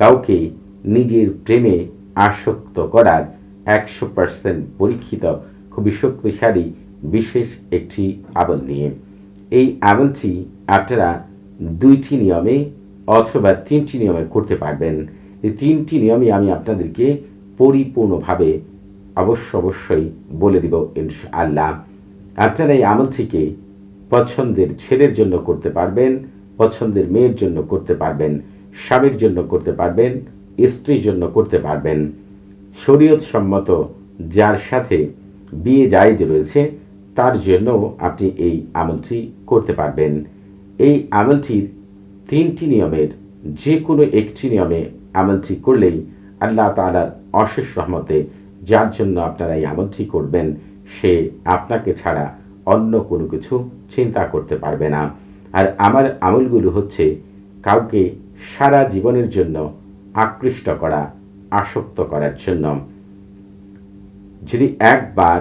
কাউকে নিজের প্রেমে আসক্ত করার একশো পার্সেন্ট পরীক্ষিত, খুবই শক্তিশালী, বিশেষ একটি আমল নিয়ে। এই আমলটি আপনারা দুইটি নিয়মে অথবা তিনটি নিয়মে করতে পারবেন। এই তিনটি নিয়মে আমি আপনাদেরকে পরিপূর্ণভাবে অবশ্য অবশ্যই বলে দিব আল্লাহ আপনারা এই আমলটিকে পছন্দের ছেলের জন্য করতে পারবেন, পছন্দের মেয়ের জন্য করতে পারবেন। স্বামীর জন্য করতে পারবেন, স্ত্রীর জন্য করতে পারবেন। শরীয়ত সম্মত যার সাথে বিয়ে জায়জ রয়েছে, তার জন্য আপনি এই আমলটি করতে পারবেন। এই আমলটির তিনটি নিয়মের যে কোনো একটি নিয়মে আমলটি করলেই আল্লাহ তালার অশেষ রহমতে যার জন্য আপনারা এই আমলটি করবেন, সে আপনাকে ছাড়া অন্য কোনো কিছু চিন্তা করতে পারবে না। আর আমার আমলগুলো হচ্ছে কাউকে সারা জীবনের জন্য আকৃষ্ট করা, আসক্ত করার জন্য। যদি একবার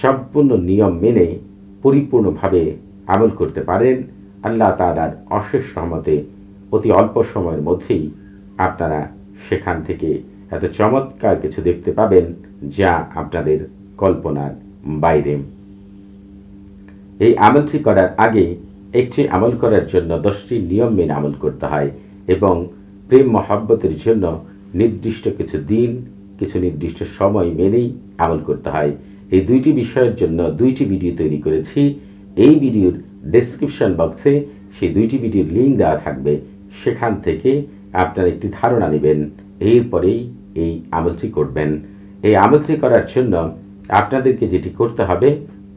সম্পূর্ণ নিয়ম মেনে পরিপূর্ণভাবে আমল করতে পারেন, আল্লাহ তালার অশেষ সহমতে অতি অল্প সময়ের মধ্যেই আপনারা সেখান থেকে এত চমৎকার কিছু দেখতে পাবেন যা আপনাদের কল্পনার বাইরে। এই আমলটি করার আগে একটি আমল করার জন্য দশটি নিয়ম মেনে আমল করতে হয় এবং প্রেম মহাব্বতের জন্য নির্দিষ্ট কিছু দিন, কিছু নির্দিষ্ট সময় মেনেই আমল করতে হয়। এই দুইটি বিষয়ের জন্য দুইটি ভিডিও তৈরি করেছি। এই ভিডিওর ডেসক্রিপশন বক্সে সেই দুইটি ভিডিওর লিঙ্ক দেওয়া থাকবে। সেখান থেকে আপনার একটি ধারণা নেবেন। এরপরেই এই আমলটি করবেন। এই আমলটি করার জন্য আপনাদেরকে যেটি করতে হবে,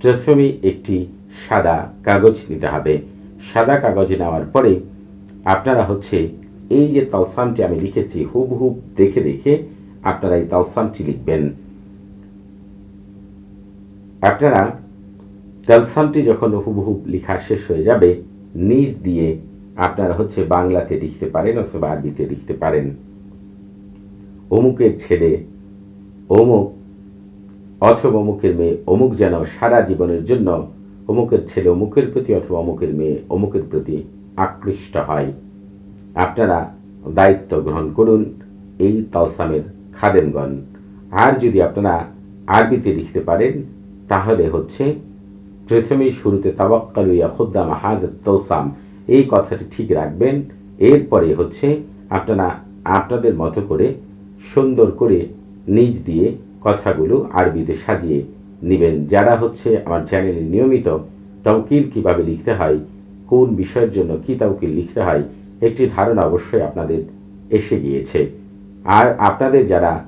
প্রথমে একটি সাদা কাগজ নিতে হবে। সাদা কাগজে নেওয়ার পরে আপনারা হচ্ছে এই যে তালসামটি আমি লিখেছি হুবহুব দেখে দেখে আপনারা এই তালসামটি লিখবেন। আপনারা তালসামটি যখন হুবহুব লেখা শেষ হয়ে যাবে, নিজ দিয়ে আপনারা হচ্ছে বাংলাতে লিখতে পারেন অথবা আরবিতে লিখতে পারেন। অমুকের ছেলে, অমুক, অথবা অমুকের মেয়ে, অমুক যেন সারা জীবনের জন্য অমুকের ছেলে অমুকের প্রতি অথবা অমুকের মেয়ে অমুকের প্রতি আকৃষ্ট হয়। আপনারা দায়িত্ব গ্রহণ করুন এই তালসামের খাদেমগণ। আর যদি আপনারা আরবিতে লিখতে পারেন, তাহলে হচ্ছে, প্রথমেই শুরুতে তাবাক্কালু ইয়া খুদ্দাম হাজ তৌসাম এই কথাটি ঠিক রাখবেন। এরপরে হচ্ছে, আপনারা আপনাদের মতো করে সুন্দর করে নিজ দিয়ে কথাগুলো আরবিতে সাজিয়ে নেবেন। যারা হচ্ছে আমার চ্যানেলে নিয়মিত তৌকিল কীভাবে লিখতে হয়, কোন বিষয়ের জন্য কি তৌকিল লিখতে হয়, একটি ধারণা অবশ্যই আপনাদের এসে গিয়েছে। আর আপনাদের যারা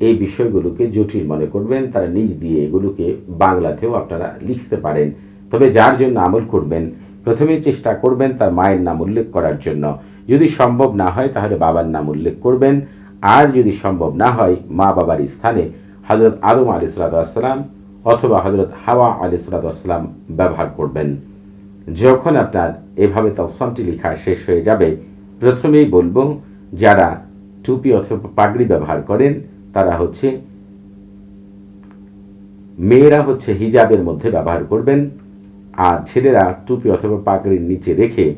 এই বিষয়গুলোকে জটিল মনে করবেন, তারা নিজ দিয়ে এগুলোকে বাংলাতেও আপনারা লিখতে পারেন। তবে যার জন্য আমল করবেন, প্রথমেই চেষ্টা করবেন তার মায়ের নাম উল্লেখ করার জন্য। যদি সম্ভব না হয়, তাহলে বাবার নাম উল্লেখ করবেন। আর যদি সম্ভব না হয় মা বাবার স্থানে হজরত আদম আলি সালাতাম অথবা হজরত হাওয়া আলি সালাতাম ব্যবহার করবেন। যখন আপনার এভাবে তফসানটি লেখা শেষ হয়ে যাবে, প্রথমেই বলব, যারা টুপি অথবা পাগড়ি ব্যবহার করেন, তারা হচ্ছে মেয়েরা হচ্ছে হিজাবের মধ্যে ব্যবহার করবেন, আর ছেলেরা টুপি অথবা পাগড়ির নিচে রেখে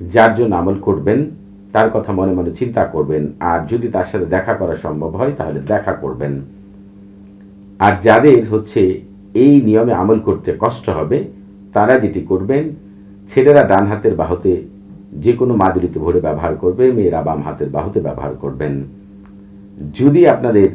যার জন্য আমল করবেন, তার কথা মনে মনে চিন্তা করবেন, আর যদি তার সাথে দেখা করা সম্ভব হয়, তাহলে দেখা করবেন। আর যাদের হচ্ছে এই নিয়মে আমল করতে কষ্ট হবে, তারা যেটি করবেন, ছেলেরা ডান হাতের বাহুতে যে কোনো মাদুরিতে ভরে ব্যবহার করবে, মেয়েরা বাম হাতের বাহুতে ব্যবহার করবেন। যদি আপনাদের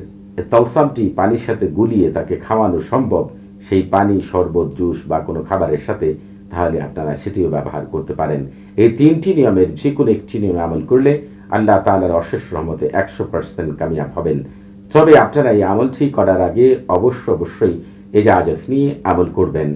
তলসামটি পানির সাথে গুলিয়ে তাকে খাওয়ানো সম্ভব, সেই পানি, শরবত, জুস বা কোনো খাবারের সাথে, তাহলে আপনারা সেটিও ব্যবহার করতে পারেন। এই তিনটি নিয়মের যে কোনো একটি নিয়মে আমল করলে আল্লাহ তালার অশেষ রহমতে একশো পার্সেন্ট কামিয়াব হবেন। তবে আপনারা এই আমলটি করার আগে অবশ্য অবশ্যই এজাজত নিয়ে আমল করবেন।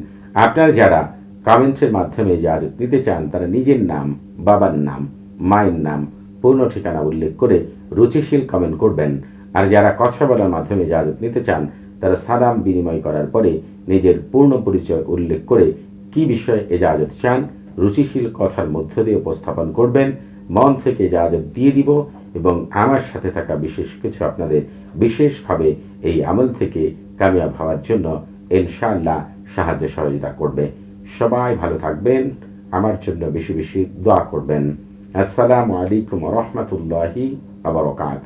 আপনারা যারা কমেন্টসের মাধ্যমে এজাজত নিতে চান, তারা নিজের নাম, বাবার নাম, মায়ের নাম, পূর্ণ ঠিকানা উল্লেখ করে রুচিশীল কমেন্ট করবেন। আর যারা কথা বলার মাধ্যমে ইজাজত নিতে চান, তারা সালাম বিনিময় করার পরে নিজের পূর্ণ পরিচয় উল্লেখ করে কি বিষয়ে এজাজত চান, রুচিশীল কথার মধ্য দিয়ে উপস্থাপন করবেন। মন থেকে এজাজত দিয়ে দিব। এবং আমার সাথে থাকা বিশেষ কিছু আপনাদের বিশেষভাবে এই আমল থেকে কামিয়াব হওয়ার জন্য ইনশাআল্লাহ সাহায্য সহযোগিতা করবে। সবাই ভালো থাকবেন, আমার জন্য বেশি বেশি দোয়া করবেন। আসসালামু আলাইকুম রহমতুল্লাহি আবরকাত